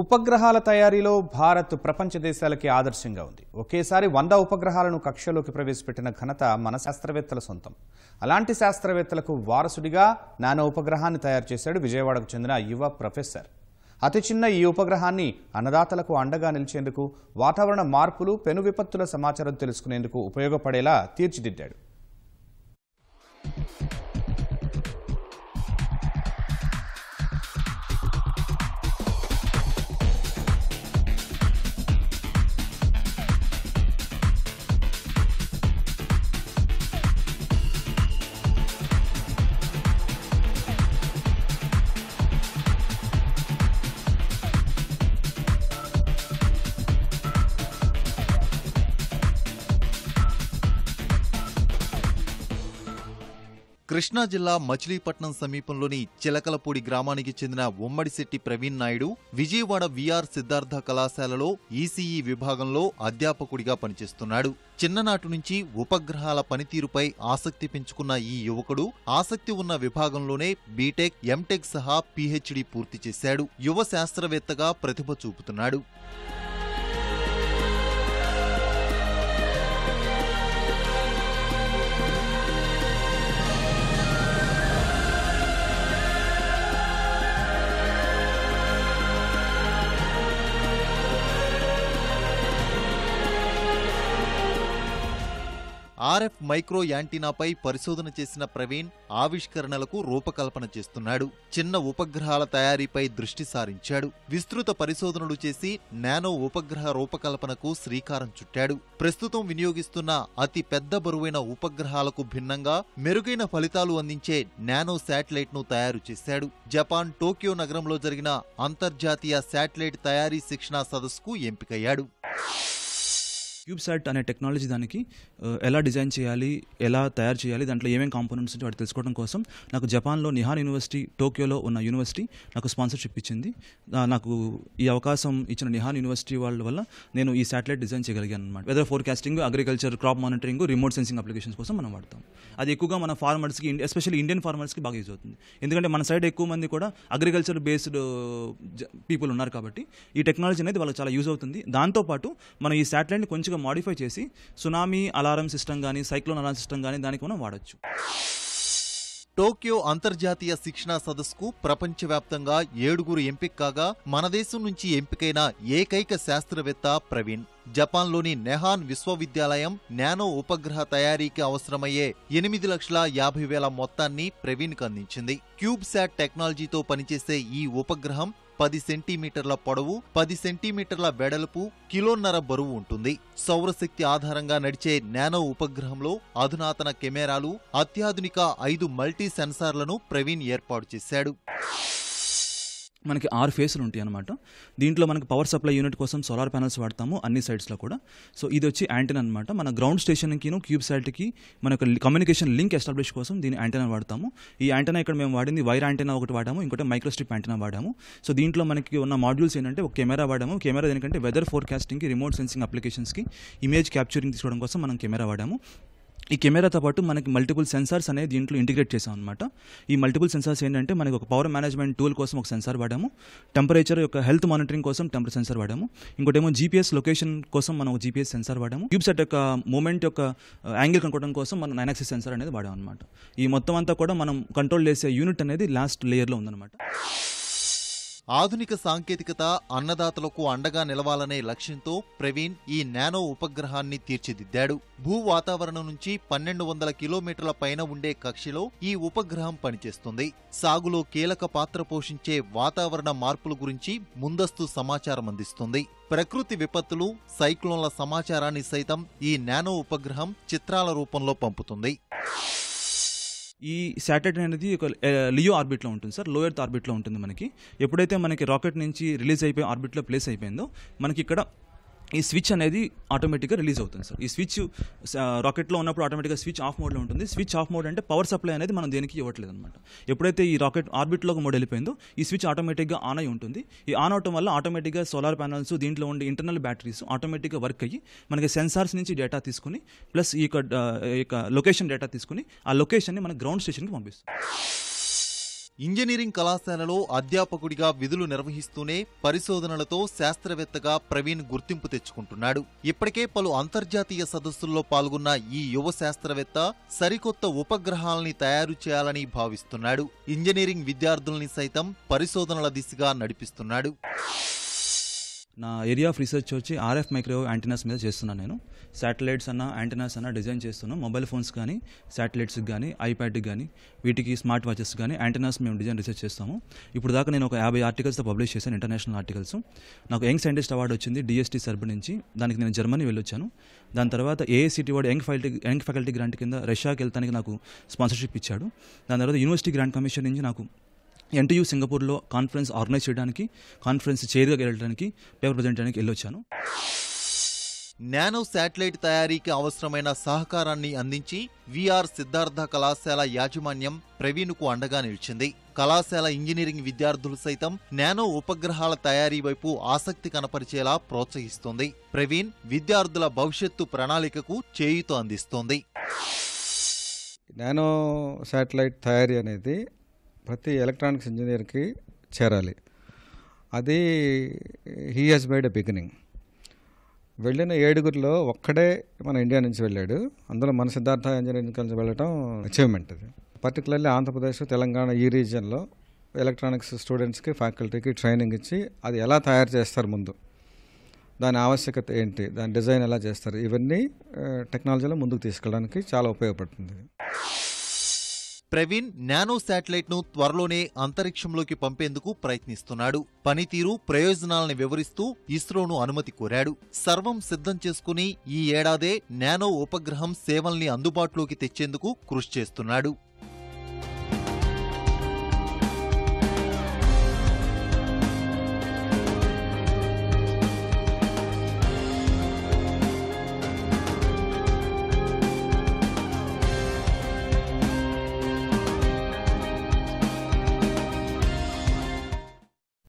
ఉపగ్రహాల తయారీలో భారత్ ప్రపంచ దేశాలకి ఆదర్శంగా ఉంది. ఒకేసారి వంద ఉపగ్రహాలను కక్షలోకి ప్రవేశపెట్టిన ఘనత మన శాస్త్రవేత్తల సొంతం. అలాంటి శాస్త్రవేత్తలకు వారసుడిగా నానో ఉపగ్రహాన్ని తయారు చేశాడు విజయవాడకు చెందిన యువ ప్రొఫెసర్. అతి చిన్న ఈ ఉపగ్రహాన్ని అన్నదాతలకు అండగా నిలిచేందుకు వాతావరణ మార్పులు పెను విపత్తుల సమాచారం తెలుసుకునేందుకు ఉపయోగపడేలా తీర్చిదిద్దాడు. కృష్ణా జిల్లా మచిలీపట్నం సమీపంలోని చిలకలపూడి గ్రామానికి చెందిన ఉమ్మడిశెట్టి ప్రవీణ్ నాయుడు విజయవాడ విఆర్ సిద్ధార్థ కళాశాలలో ఈసీఈ విభాగంలో అధ్యాపకుడిగా పనిచేస్తున్నాడు. చిన్ననాటి నుంచి ఉపగ్రహాల పనితీరుపై ఆసక్తి పెంచుకున్న ఈ యువకుడు ఆసక్తి ఉన్న విభాగంలోనే బీటెక్ ఎంటెక్ సహా పీహెచ్డీ పూర్తి చేశాడు. యువ శాస్త్రవేత్తగా ప్రతిభ చూపుతున్నాడు. ఆర్ఎఫ్ మైక్రో యాంటీనాపై పరిశోధన చేసిన ప్రవీణ్ ఆవిష్కరణలకు రూపకల్పన చేస్తున్నాడు. చిన్న ఉపగ్రహాల తయారీపై దృష్టి సారించాడు. విస్తృత పరిశోధనలు చేసి నానో ఉపగ్రహ రూపకల్పనకు శ్రీకారం చుట్టాడు. ప్రస్తుతం వినియోగిస్తున్న అతి పెద్ద బరువైన ఉపగ్రహాలకు భిన్నంగా మెరుగైన ఫలితాలు అందించే నానో శాటిలైట్ను తయారు చేశాడు. జపాన్ టోక్యో నగరంలో జరిగిన అంతర్జాతీయ శాటిలైట్ తయారీ శిక్షణా సదస్సుకు ఎంపికయ్యాడు. క్యూబ్సాట్ అనే టెక్నాలజీ దానికి ఎలా డిజైన్ చేయాలి ఎలా తయారు చేయాలి దాంట్లో ఏమేమి కాంపోనెంట్స్ ఉంటాయో వాటి తెలుసుకోవడం కోసం నాకు జపాన్లో నిహాన్ యూనివర్సిటీ టోక్యోలో ఉన్న యూనివర్సిటీ నాకు స్పాన్సర్షిప్ ఇచ్చింది. నాకు ఈ అవకాశం ఇచ్చిన నిహాన్ యూనివర్సిటీ వాళ్ళ వల్ల నేను ఈ శాటిలైట్ డిజైన్ చేయగలిగాను అనమాట weather forecasting agriculture crop monitoring remote sensing applications కోసం మనం వాడతాం. అది ఎక్కువగా మన ఫార్మర్స్కి ఎస్పెషల్లీ ఇండియన్ ఫార్మర్స్కి బాగా యూజ్ అవుతుంది. ఎందుకంటే మన సైడ్ ఎక్కువ మంది కూడా అగ్రికల్చర్ బేస్డ్ పీపుల్ ఉన్నారు కాబట్టి ఈ టెక్నాలజీ అనేది వాళ్ళకి చాలా యూజ్ అవుతుంది. దాంతోపాటు మనం ఈ శాటిలైట్ని కొంచెం మాడిఫై చేసి సునామీ అలారం సిస్టమ్ కానీ సైక్లోన్ అలారం సిస్టమ్ కానీ దానికి మనం వాడచ్చు. టోక్యో అంతర్జాతీయ శిక్షణా సదస్సుకు ప్రపంచవ్యాప్తంగా ఏడుగురు ఎంపిక కాగా మన దేశం నుంచి ఎంపికైన ఏకైక శాస్త్రవేత్త ప్రవీణ్. జపాన్లోని నెహాన్ విశ్వవిద్యాలయం నానో ఉపగ్రహ తయారీకి అవసరమయ్యే ఎనిమిది లక్షల యాభై వేల మొత్తాన్ని ప్రవీణ్కు అందించింది. క్యూబ్శాట్ టెక్నాలజీతో పనిచేసే ఈ ఉపగ్రహం పది సెంటీమీటర్ల పొడవు పది సెంటీమీటర్ల వెడల్పు కిలోన్నర బరువు ఉంటుంది. సౌరశక్తి ఆధారంగా నడిచే నానో ఉపగ్రహంలో అధునాతన కెమెరాలు అత్యాధునిక ఐదు మల్టీ సెన్సార్లను ప్రవీణ్ ఏర్పాటు చేశాడు. మనకి ఆరు ఫేస్లు ఉంటాయి అనమాట దీంట్లో మనకి పవర్ సప్లై యూనిట్ కోసం సోలార్ ప్యానల్స్ వాడతాము అన్ని సైడ్స్లో కూడా. సో ఇది వచ్చి యాంటెనా అనమాట మన గ్రౌండ్ స్టేషన్కిను క్యూబ్ సైట్కి మన యొక్క కమ్యూనికేషన్ లింక్ ఎస్టాబ్లిష్ కోసం దీని యాంటెనా వాడతాము. ఈ యాంటెనా ఇక్కడ మేము వాడింది వైర్ యాంటెనా ఒకటి వాడాము ఇంకోటి మైక్రోస్ట్రిప్ యాంటెనా వాడాము. సో దీంట్లో మనకి ఉన్న మాడ్యూల్స్ ఏంటంటే ఒక కెమెరా వాడాము. కెమెరా దేనికంటే వెదర్ ఫోర్కాస్టింగ్కి రిమోట్ సెన్సింగ్ అప్లికేషన్స్కి ఇమేజ్ క్యాప్చరింగ్ తీసుకోవడం కోసం మనం కెమెరా వాడాము. ఈ కెమెరాతో పాటు మనకి మల్టిపుల్ సెన్సార్స్ అనేది దీంట్లో ఇంటిగ్రేట్ చేసాం అనమాట ఈ మల్టిపుల్ సెన్సార్స్ ఏంటంటే మనకి ఒక పవర్ మేనేజ్మెంట్ టూల్ కోసం ఒక సెన్సార్ వాడాము. టెంపరేచర్ యొక్క హెల్త్ మానిటరింగ్ కోసం టెంపర్ సెన్సార్ వాడాము. ఇంకోటేమో జీపీఎస్ లొకేషన్ కోసం మనం ఒక జీపీఎస్ సెన్సార్ వాడాము. క్యూబ్సెట్ యొక్క మూమెంట్ యొక్క uh, యాంగిల్ కనుక్కోవడం కోసం మనం నైనాక్సిస్ సెన్సార్ అనేది వాడాం అనమాట ఈ మొత్తం అంతా కూడా మనం కంట్రోల్ చేసే యూనిట్ అనేది లాస్ట్ లేయర్లో ఉందన్నమాట. ఆధునిక సాంకేతికత అన్నదాతలకు అండగా నిలవాలనే లక్ష్యంతో ప్రవీణ్ ఈ నానో ఉపగ్రహాన్ని తీర్చిదిద్దాడు. భూ వాతావరణం నుంచి పన్నెండు వందల కిలోమీటర్ల పైన ఉండే కక్షలో ఈ ఉపగ్రహం పనిచేస్తుంది. సాగులో కీలక పాత్ర పోషించే వాతావరణ మార్పుల గురించి ముందస్తు సమాచారం అందిస్తుంది. ప్రకృతి విపత్తులు సైక్లోన్ల సమాచారాన్ని సైతం ఈ నానో ఉపగ్రహం చిత్రాల రూపంలో పంపుతుంది. ఈ శాటిలైట్ అనేది ఒక లియో ఆర్బిట్లో ఉంటుంది సార్లో ఎర్త్ ఆర్బిట్లో ఉంటుంది మనకి. ఎప్పుడైతే మనకి రాకెట్ నుంచి రిలీజ్ అయిపోయి ఆర్బిట్లో ప్లేస్ అయిపోయిందో మనకి ఇక్కడ ఈ స్విచ్ అనేది ఆటోమేటిక్గా రిలీజ్ అవుతుంది సార్. ఈ స్విచ్ రాకెట్లో ఉన్నప్పుడు ఆటోమేటిక్గా స్విచ్ ఆఫ్ మోడ్లో ఉంటుంది. స్విచ్ ఆఫ్ మోడ్ అంటే పవర్ సప్లై అనేది మనం దేనికి ఇవ్వట్లేదు అనమాట ఎప్పుడైతే ఈ రాకెట్ ఆర్బిట్లో మోడ్ వెళ్ళిపోయిందో ఈ స్విచ్ ఆటోమేటిక్గా ఆన్ అయి ఉంటుంది. ఈ ఆన్ అవటం వల్ల ఆటోమేటిక్గా సోలార్ ప్యానల్స్ దీంట్లో ఉండే ఇంటర్నల్ బ్యాటరీస్ ఆటోమేటిక్గా వర్క్ అయ్యి మనకి సెన్సార్స్ నుంచి డేటా తీసుకుని ప్లస్ ఈ యొక్క ఈ యొక్క లొకేషన్ డేటా తీసుకుని ఆ లొకేషన్ని మన గ్రౌండ్ స్టేషన్కి పంపిస్తుంది. ఇంజనీరింగ్ కళాశాలలో అధ్యాపకుడిగా విధులు నిర్వహిస్తూనే పరిశోధనలతో శాస్త్రవేత్తగా ప్రవీణ్ గుర్తింపు తెచ్చుకుంటున్నాడు. ఇప్పటికే పలు అంతర్జాతీయ సదస్సుల్లో పాల్గొన్న ఈ యువ శాస్త్రవేత్త సరికొత్త ఉపగ్రహాలని తయారు చేయాలని భావిస్తున్నాడు. ఇంజనీరింగ్ విద్యార్థుల్ని సైతం పరిశోధనల దిశగా నడిపిస్తున్నాడు. నా ఏరియా ఆఫ్ రీసెర్చ్ వచ్చి ఆర్ఎఫ్ మైక్రోవేవ్ యాంటీనాస్ మీద చేస్తున్నాను నేను. శాటిలైట్స్ అన్న యాంటీనాస్ అన్న డిజైన్ చేస్తున్నాను మొబైల్ ఫోన్స్ కానీ శాటిలైట్స్కి కానీ ఐప్యాడ్కి కానీ వీటికి స్మార్ట్ వాచెస్ కానీ యాంటీనాస్ మేము డిజైన్ రీసెర్చ్ చేస్తాము. ఇప్పుడు దాకా నేను ఒక యాభై ఆర్టికల్స్తో పబ్లిష్ చేశాను ఇంటర్నేషనల్ ఆర్టికల్స్. నాకు యంగ్ సైంటిస్ట్ అవార్డు వచ్చింది డిఎస్టీ సర్బ్ నుంచి. దానికి నేను జర్మనీ వెళ్ళొచ్చాను. దాని తర్వాత ఏఐసిటీ వాడు young faculty young faculty grant కింద రష్యాకి వెళ్తానికి నాకు స్పాన్సర్షిప్ ఇచ్చాడు. దాని తర్వాత యూనివర్సిటీ గ్రాంట్ కమిషన్ నుంచి నాకు ఎన్టీయూ సింగపూర్లో కాన్ఫరెన్స్ ఆర్గనైజ్ చేయడానికి కాన్ఫరెన్స్ చైర్గా వెళ్ళడానికి పేపర్ ప్రజెంట్ చేయడానికి వెళ్ళొచ్చాను. నానో శాటిలైట్ తయారీకి అవసరమైన సహకారాన్ని అందించి విఆర్ సిద్ధార్థ కళాశాల యాజమాన్యం ప్రవీణ్కు అండగా నిలిచింది. కళాశాల ఇంజనీరింగ్ విద్యార్థులు సైతం నానో ఉపగ్రహాల తయారీ వైపు ఆసక్తి కనపరిచేలా ప్రోత్సహిస్తోంది. ప్రవీణ్ విద్యార్థుల భవిష్యత్తు ప్రణాళికకు చేయూత అందిస్తోంది. నానో శాటిలైట్ తయారీ అనేది ప్రతి ఎలక్ట్రానిక్స్ ఇంజనీర్కి చేరాలి. అది he has made a beginning వెళ్ళిన ఏడుగురిలో ఒక్కడే మన ఇండియా నుంచి వెళ్ళాడు. అందులో మన సిద్ధార్థ ఇంజనీరింగ్ కాలేజ్ వెళ్ళడం అచీవ్మెంట్ అది. పర్టికులర్లీ ఆంధ్రప్రదేశ్ తెలంగాణ ఈ రీజియన్లో ఎలక్ట్రానిక్స్ స్టూడెంట్స్కి ఫ్యాకల్టీకి ట్రైనింగ్ ఇచ్చి అది ఎలా తయారు చేస్తారు ముందు? దాని ఆవశ్యకత ఏంటి? దాని డిజైన్ ఎలా చేస్తారు? ఇవన్నీ టెక్నాలజీలో ముందుకు తీసుకెళ్ళడానికి చాలా ఉపయోగపడుతుంది. ప్రవీణ్ నానో శాటిలైట్ను త్వరలోనే అంతరిక్షంలోకి పంపేందుకు ప్రయత్నిస్తున్నాడు. పనితీరు ప్రయోజనాలను వివరిస్తూ ఇస్రోను అనుమతి కోరాడు. సర్వం సిద్ధం చేసుకుని ఈ ఏడాదే నానో ఉపగ్రహం సేవల్ని అందుబాటులోకి తెచ్చేందుకు కృషి చేస్తున్నాడు.